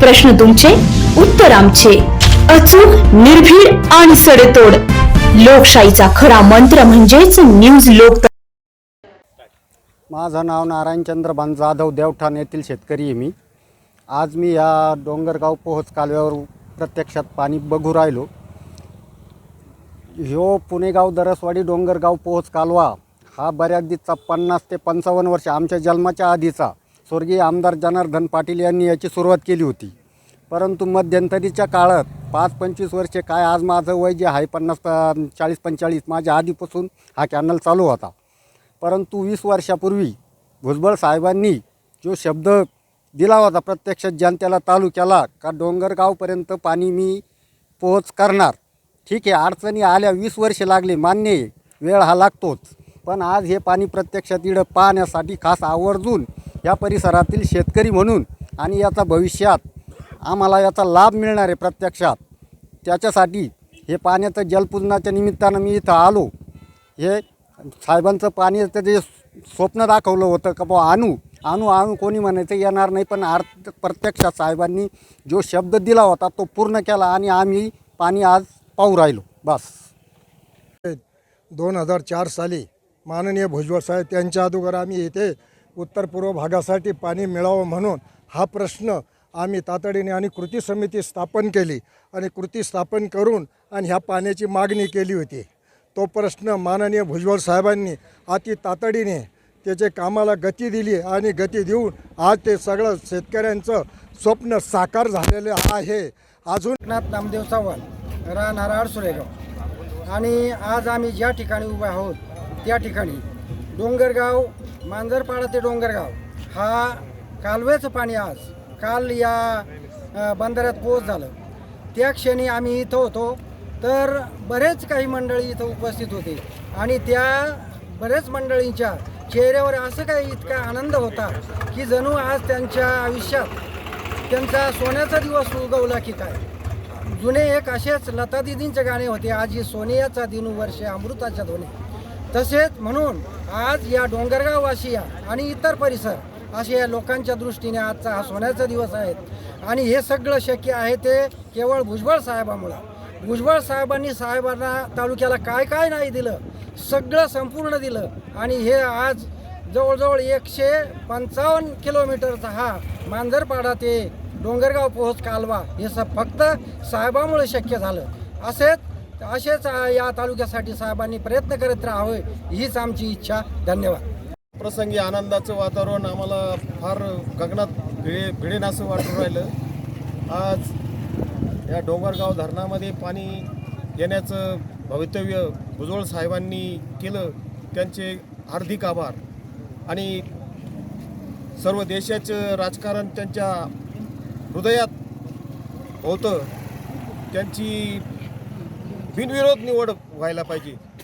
प्रश्न तुमचे उत्तर आमचे. अचूक निर्भीड आणि सडेतोड. लोकशाहीचा खरा मंत्र म्हणजेच न्यूज लोक माझं नाव नारायणचंद्र बान जाधव देवठाण येथील शेतकरी आहे मी. आज मी या डोंगरगाव पोहोच कालव्यावर प्रत्यक्षात पाणी बघू राहिलो. ह्यो पुणेगाव दरसवाडी डोंगरगाव पोहोच कालवा हा बऱ्याच दिवसा पन्नास ते पंचावन्न वर्ष आमच्या जन्माच्या आधीचा स्वर्गीय आमदार जनार्दन पाटील यांनी याची सुरुवात केली होती. परंतु मध्यंतरीच्या काळात पाच पंचवीस वर्षे काय आज माझं वय जे आहे पन्नास चाळीस पंचेचाळीस माझ्या आधीपासून हा कॅनल चालू होता. परंतु वीस वर्षापूर्वी भुजबळ साहेबांनी जो शब्द दिला होता प्रत्यक्ष जनतेला तालुक्याला का डोंगरगावपर्यंत पाणी मी पोहोच करणार ठीक आहे अडचणी आल्या वीस वर्षे लागले मान्य आहे वेळ हा लागतोच. पण आज हे पाणी प्रत्यक्षात इडं पाहण्यासाठी खास आवर्जून या परिसरातील शेतकरी म्हणून आणि याचा भविष्यात आम्हाला याचा लाभ मिळणार आहे प्रत्यक्षात. त्याच्यासाठी हे पाण्याचं जलपूजनाच्या निमित्तानं मी इथं आलो. हे साहेबांचं पाणी तर जे स्वप्न दाखवलं होतं का बुवा आणू आणू आणू कोणी म्हणायचं येणार नाही पण आर्थ प्रत्यक्षात साहेबांनी जो शब्द दिला होता तो पूर्ण केला आणि आम्ही पाणी आज पाहू राहिलो. बस. दोन हजार चार साली माननीय भुजबळ साहेब त्यांच्या अगोदर आम्ही इथे उत्तर पूर्व भागासाठी पाणी मिळावं म्हणून हा प्रश्न आम्ही तातडीने आणि कृती समिती स्थापन केली आणि कृती स्थापन करून आणि ह्या पाण्याची मागणी केली होती. तो प्रश्न माननीय भुजबळ साहेबांनी अति तातडीने त्याचे कामाला गती दिली आणि गती देऊन आज ते सगळं शेतकऱ्यांचं स्वप्न साकार झालेलं आहे. अजून नाथ नामदेव चव्हाण राहणार आडसुरेगाव आणि आज आम्ही ज्या ठिकाणी उभे आहोत त्या ठिकाणी डोंगरगाव मांजरपाडा ते डोंगरगाव. हा कालव्याचं पाणी आज. काल या बंदऱ्यात पोच झालं. त्या क्षणी आम्ही इथं होतो. तर बरेच काही मंडळी इथं उपस्थित होते. आणि त्या बरेच मंडळींच्या चेहऱ्यावर असं काही इतका आनंद होता की जणू आज त्यांच्या आयुष्यात त्यांचा सोन्याचा दिवस उगवला की काय? जुने एक असेच लता दिदींचे गाणे होते. आजी सोनियाचा दिन वर्षे अमृताच्या धोने. तसेच म्हणून आज या डोंगरगाव वासिया आणि इतर परिसर असे या लोकांच्या दृष्टीने आजचा हा सोन्याचा दिवस आहे. आणि हे सगळं शक्य आहे ते केवळ भुजबळ साहेबामुळं. भुजबळ साहेबांनी साहेबांना तालुक्याला काय काय नाही दिलं सगळं संपूर्ण दिलं. आणि हे आज जवळजवळ एकशे पंचावन्न किलोमीटरचा हा मांजरपाडा ते डोंगरगाव पोहोच कालवा हे सब फक्त साहेबामुळे शक्य झालं. असेच असेच या तालुक्यासाठी साहेबांनी प्रयत्न करत राहावे हीच आमची इच्छा. धन्यवाद. प्रसंगी आनंदाचं वातावरण आम्हाला फार गगनात भिळे भिडेन असं वाटून राहिलं. आज या डोंगरगाव धरणामध्ये पाणी येण्याचं भवितव्य भुजबळ साहेबांनी केलं त्यांचे हार्दिक आभार. आणि सर्व देशाचं राजकारण त्यांच्या हृदयात होतं. त्यांची बिनविरोध निवड व्हायला पाहिजे.